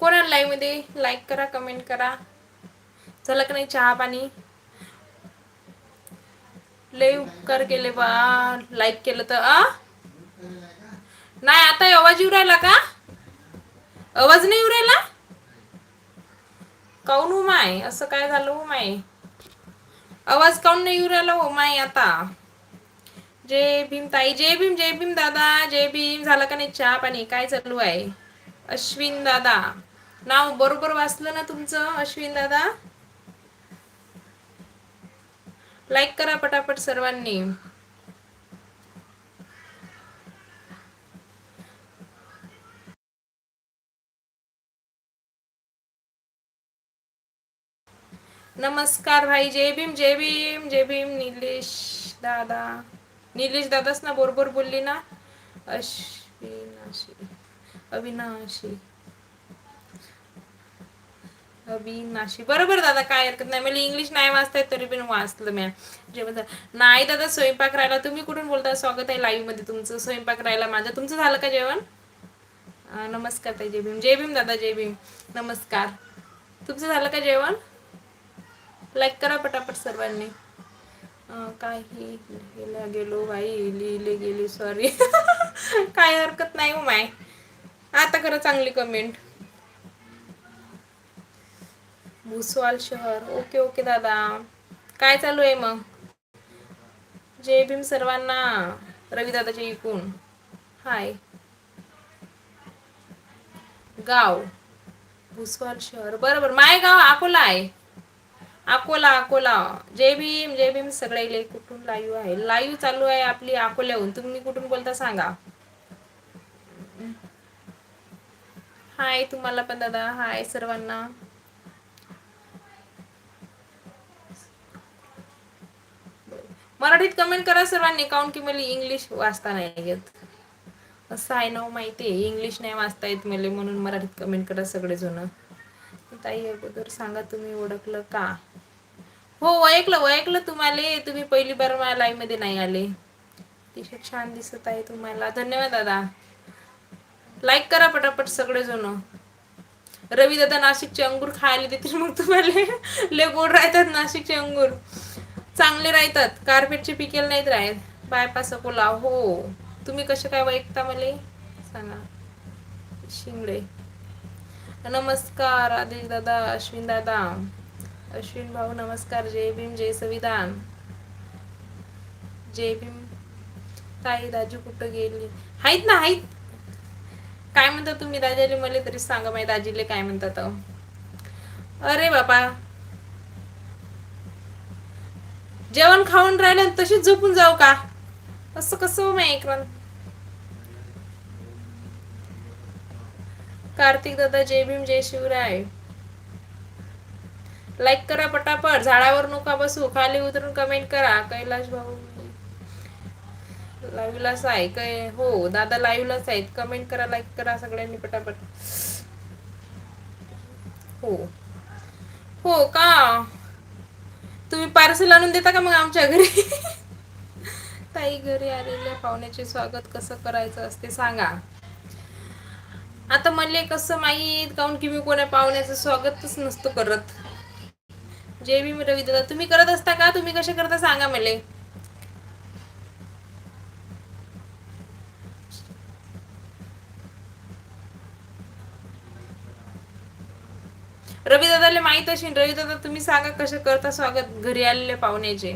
कोणा लाईव्हमध्ये लाईक करा कमेंट करा. झालं का नाही चहा पाणी? लय उपकार केले बा. लाईक केलं तर अ नाही आता आवाज येऊ राहिला का? आवाज नाही येऊ राहिला? काऊन ऊ माय? असं काय झालं हो माय? आवाज काऊन नाही येऊ राहिला हो माय आता? जय भीम ताई जय भीम जय भीम दादा जय भीम. झालं का नाही चहा पाणी? काय चालू आहे? अश्विन दादा. नाव बरोबर वाचलं ना तुमचं अश्विन दादा? लाईक करा पटापट सर्वांनी. नमस्कार भाई जय भीम जय भीम जय भीम निलेश दादा. निलेश दादाच ना बरोबर बोलली ना? अश्विनाशी अविनाशी. अविनाशी बरोबर दादा काय हरकत नाही. मला इंग्लिश नाही वाचताय तरी पण वाचलं म्या जेवण नाही दादा स्वयंपाक राहिला. तुम्ही कुठून बोलता स्वागत आहे लाईव्हमध्ये तुमचं. स्वयंपाक राहिला माझं. तुमचं झालं का जेवण? नमस्कार ताई जय भीम. जय भीम दादा जय भीम. नमस्कार. तुमचं झालं का जेवण? लाईक करा पटापट सर्वांनी. काही लिहिला गेलो बाई. लिहिले गेले सॉरी काय हरकत नाही हो माय. आता करा चांगली कमेंट भुसवाल शहर. ओके ओके दादा. काय चालू आहे मग? जय भीम सर्वांना. रवी दादाच्या इकून. हाय. गाव. भुसवाल शहर. बरोबर. माय गाव अकोला आहे. अकोला अकोला. जय भीम जय भीम. सगळे इले कुठून लाईव्ह आहे? लाईव्ह चालू आहे आपली अकोल्याहून. तुम्ही कुठून बोलता सांगा. हाय तुम्हाला पण दादा. हाय सर्वांना. मराठीत कमेंट करा सर्वांनी काउन की मला इंग्लिश वाचता नाही येत. असं आहे ना हो, माहिती आहे. इंग्लिश नाही वाचता येत मला म्हणून मराठीत कमेंट करा सगळेजण. ताई अगोदर सांगा तुम्ही ओळखलं का? हो ओळखलं ओळखलं तुम्हाला. तुम्ही पहिली बार मला लाईव्हमध्ये नाही आले. अतिशय छान दिसत आहे तुम्हाला. धन्यवाद दादा. लाईक करा पटापट सगळेजण. रवी दादा नाशिकचे अंगूर खायला देतील मग तुम्हाला. ले गोड राहतात नाशिकचे अंगूर. चांगले राहतात. कार्पेटचे पिकेल नाहीत राहत. बायपास अकोला हो. तुम्ही कसे काय ऐकता मला? सांगा. शिंगडे. नमस्कार आदेश दादा अश्विन दादा. अश्विन भाऊ नमस्कार. जय भीम जय संविधान. जय भीम. ताई दाजू कुठं गेली? आहेत ना आहेत. काय म्हणता तुम्ही? दाजीले मला तरी सांगा. माझ्या दाजीले काय म्हणतात? अरे बाबा जेवण खाऊन राहिले तशीच झोपून जाऊ का? असं कसं हो माहिती कार्तिक दादा जय भीम जय शिवराय. लाईक करा पटापट झाडावर नका बसू खाली उतरून कमेंट करा. कैलाश भाऊ. लाईव्हलाच आहे काय? हो दादा लाईव्हलाच आहेत. कमेंट करा लाईक करा सगळ्यांनी पटापट. हो. हो का? तुम्ही पार्सल आणून देता का मग आमच्या घरी? ताई घरी आलेल्या पाहुण्याचे स्वागत कसं करायचं असते सांगा. आता म्हणले कसं माहीत काऊन की मी कोणा पाहुण्याचं स्वागतच नसतो करत. जय भीम रवी दादा तुम्ही करत असता का? तुम्ही कसे करता सांगा मला. रवी दादाला माहीत असेल. रवी दादा तुम्ही सांगा कसे करता स्वागत घरी आलेले पाहुण्याचे.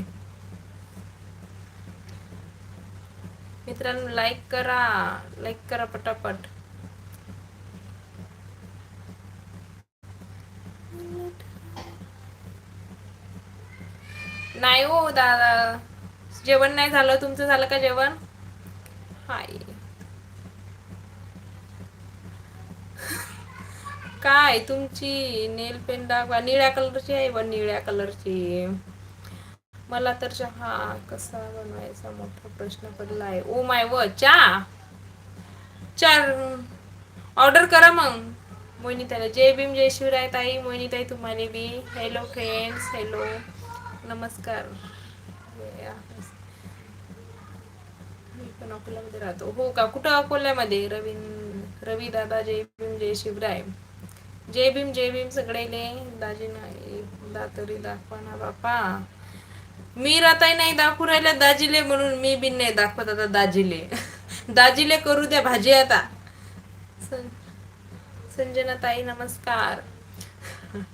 मित्रांनो लाईक करा. लाईक करा पटापट. नाही हो दादा. जेवण नाही झालं. तुमचं झालं का जेवण? हाय. काय तुमची नेल पेन दाखवा निळ्या कलरची आहे ब निळ्या कलरची. मला तर चहा कसा बनवायचा मोठा प्रश्न पडला आहे ओ माय व चहा चार ऑर्डर करा मग. मोहिनीताईला जय भीम जय शिवराय ताई मोहिनीताई तुम्हाला बी हॅलो फ्रेंड्स हॅलो नमस्कार. मी पण अकोल्यामध्ये राहतो. हो का? कुठं अकोल्यामध्ये? रवीन रवी दादा जय भीम जय शिवराय. जय भीम जय भीम सगळेले दाजी नाही दातरी दाखवा ना बापा. मी राताही नाही दाखवू राहिले दाजीले म्हणून मी बी नाही दाखवत आता दाजीले. दाजीले करू द्या भाजी आता. सं- संजना ताई नमस्कार.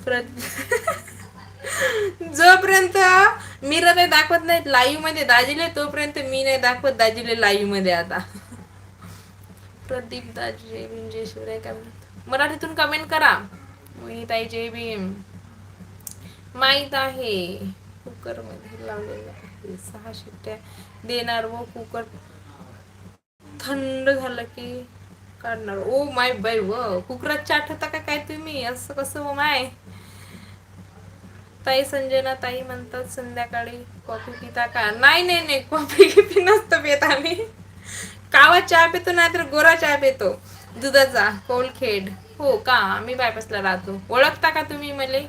जोपर्यंत मी ते दाखवत नाहीत लाईव्हमध्ये दाजीले तोपर्यंत मी नाही दाखवत दाजीले लाईव्हमध्ये आता. प्रदीप दाजी जय भीम जय शिवराय काय मराठीतून कमेंट करा. ताई जे बी माहीत आहे कुकरमध्ये लावलेलं आहे. सहा शिट्ट्या देणार व कुकर थंड झालं की काढणार. ओ माय बाई व कुकरात चाट होता का काय तुम्ही? असं कसं व माय? ताई संजना ताई म्हणतात संध्याकाळी कॉफी पिता का? नाही नाही नाही कॉफी पिनच तर पेत आम्ही. कावा चहा पितो नाही तर गोरा चहा पितो. दुधाचा कोलखेड. हो का? मी बायपासला राहतो. ओळखता का तुम्ही मले?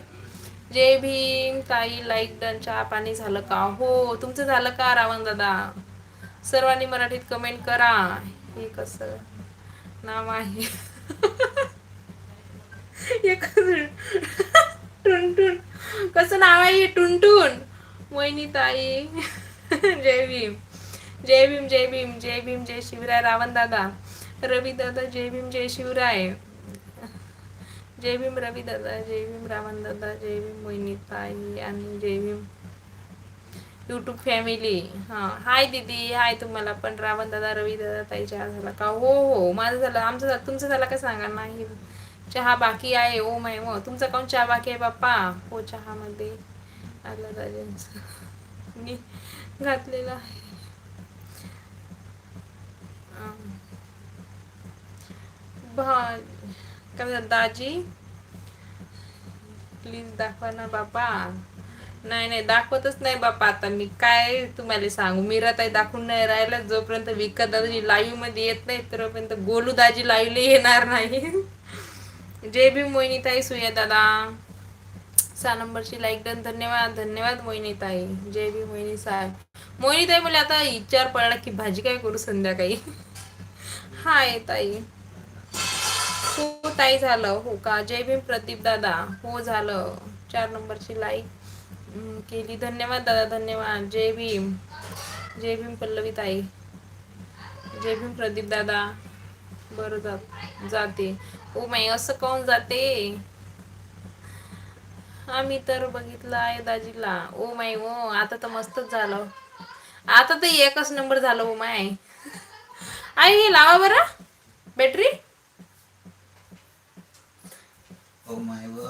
जय भीम ताई लाईक डन चहा पाणी झालं का? हो तुमचं झालं का रावण दादा? सर्वांनी मराठीत कमेंट करा. हे कसं? नाव आहे. कसं? टुनटुन. कसं नाव आहे? टुनटुन. मोहिनी ताई. जय भीम. जय भीम जय भीम. जय भीम जय शिवराय रावण दादा. रवी दादा जय भीम जय शिवराय. जय भीम रवी दादा जय भीम रावण दादा जय भीम मोहिनी ताई आणि जय भीम युट्यूब फॅमिली हां हाय दीदी हाय तुम्हाला पण. रावण दादा रवी दादा ताई चहा झाला का? हो हो माझं झालं. आमचं झालं. तुमचं झालं का सांगा? नाही. चहा बाकी आहे. ओ माय मग तुमचा काऊन चहा बाकी आहे बाप्पा? हो चहामध्ये आलं राजांचा. मी आहे. अं, काय म्हणतात दाजी प्लीज दाखवा ना बापा नाही नाही दाखवतच नाही बापा आता मी काय तुम्हाला सांगू मीराताई दाखवून नाही राहिला जोपर्यंत विकत दादाजी लाईव्हमध्ये येत नाही तोपर्यंत गोलू दाजी लाईव्हला येणार नाही जय भीम मोहिनीताई सुया दादा सहा नंबरची लाईक डन धन्यवाद धन्यवाद मोहिनीताई जय भीम मोहिनी साहेब मोहिनीताई मला आता विचार पडला की भाजी काय करू संध्याकाळी हाय ताई हो ताई झालं हो का? जय भीम प्रदीप दादा. हो झालं. चार नंबरची लाईक केली. धन्यवाद दादा धन्यवाद. जय भीम. जय भीम पल्लवी ताई जय भीम प्रदीप दादा. बरं जात जाते. हो ओ माई असं काऊन जाते? आम्ही तर बघितलं आहे दाजीला. ओ माय ओ आता तर मस्तच झालं. आता तर एकच नंबर झालं हो ओ माय आई हे लावा बरं. Battery Oh my work.